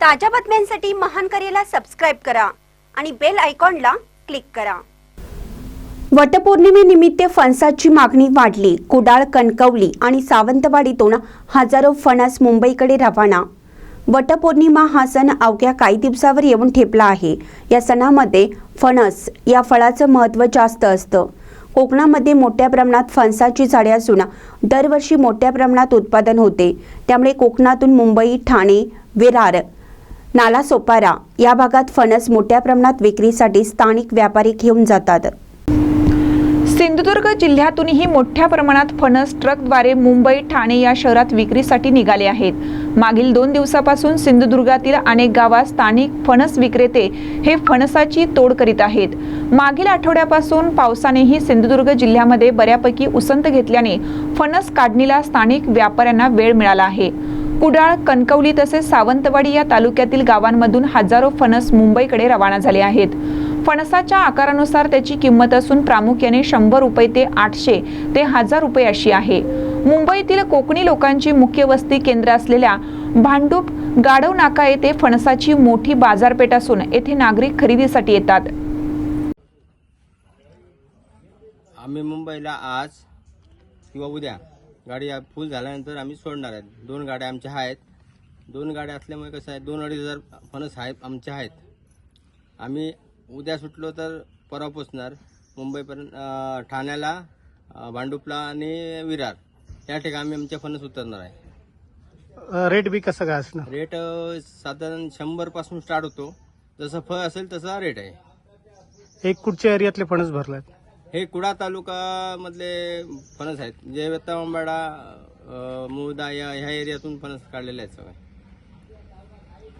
ताज्या बातम्यांसाठी महान करेला सबस्क्राईब करा आणि बेल आयकॉनला क्लिक करा. वटपौर्णिमेनिमित्त फणसाची मागणी वाढली. कुडाळ कणकवली आणि सावंतवाडीतून हजारो फणस मुंबईकडे रवाना. वटपौर्णिमा हा सण अवघ्या काही दिवसावर येऊन ठेपला आहे. या सणामध्ये फणस या फळाचं महत्त्व जास्त असतं. कोकणामध्ये मोठ्या प्रमाणात फणसाची झाडे असून दरवर्षी मोठ्या प्रमाणात उत्पादन होते. त्यामुळे कोकणातून मुंबई ठाणे विरार नालासोपारा या भागात फणस मोठ्या प्रमाणात विक्रीसाठी स्थानिक व्यापारी घेऊन जातात. सिंधुदुर्ग जिल्ह्यातूनही मोठ्या प्रमाणात फणस ट्रकद्वारे मुंबई ठाणे या शहरात विक्रीसाठी निघाले आहेत. मागील दोन दिवसापासून सिंधुदुर्गातील अनेक गावात स्थानिक फणस विक्रेते हे फणसाची तोड करीत आहेत. मागील आठवड्यापासून पावसानेही सिंधुदुर्ग जिल्ह्यामध्ये बऱ्यापैकी उसंत घेतल्याने फणस काढणीला स्थानिक व्यापाऱ्यांना वेळ मिळाला आहे. कुडाळ कणकवली तसेच सावंतवाडी या तालुक्यातील गावांमधून हजारो फणस मुंबईकडे रवाना झाले आहेत. फणसाच्या आकारानुसार त्याची किंमत असून प्रामुख्याने शंभर रुपये ते आठशे ते हजार रुपये अशी आहे. मुंबईतील कोकणी लोकांची मुख्य वस्ती केंद्र असलेल्या भांडूप गाढव नाका येथे फणसाची मोठी बाजारपेठ असून येथे नागरिक खरेदीसाठी येतात. आम्ही मुंबईला आज किंवा उद्या गाडी फुल झाल्यानंतर आम्ही सोडणार आहेत. दोन गाड्या आमच्या आहेत. दोन गाड्या असल्यामुळे कसं आहे दोन अडीच हजार फणस आहेत आमच्या आहेत. आम्ही उद्या सुटलो तर परवा पोचणार. मुंबईपर्यंत ठाण्याला भांडुपला आणि विरार. या ठिकाणी आम्ही आमच्या फणस उतरणार आहे. रेट बी कसं काय असणार? रेट साधारण शंभरपासून स्टार्ट होतो. जसं फळ असेल तसा रेट आहे. एक कुठच्या एरियातले फणस भरलात? हे कुडा तालुकामधले फणस आहेत. जे अंबाडा मुळदा या ह्या एरियातून फणस काढलेले आहेत सगळे.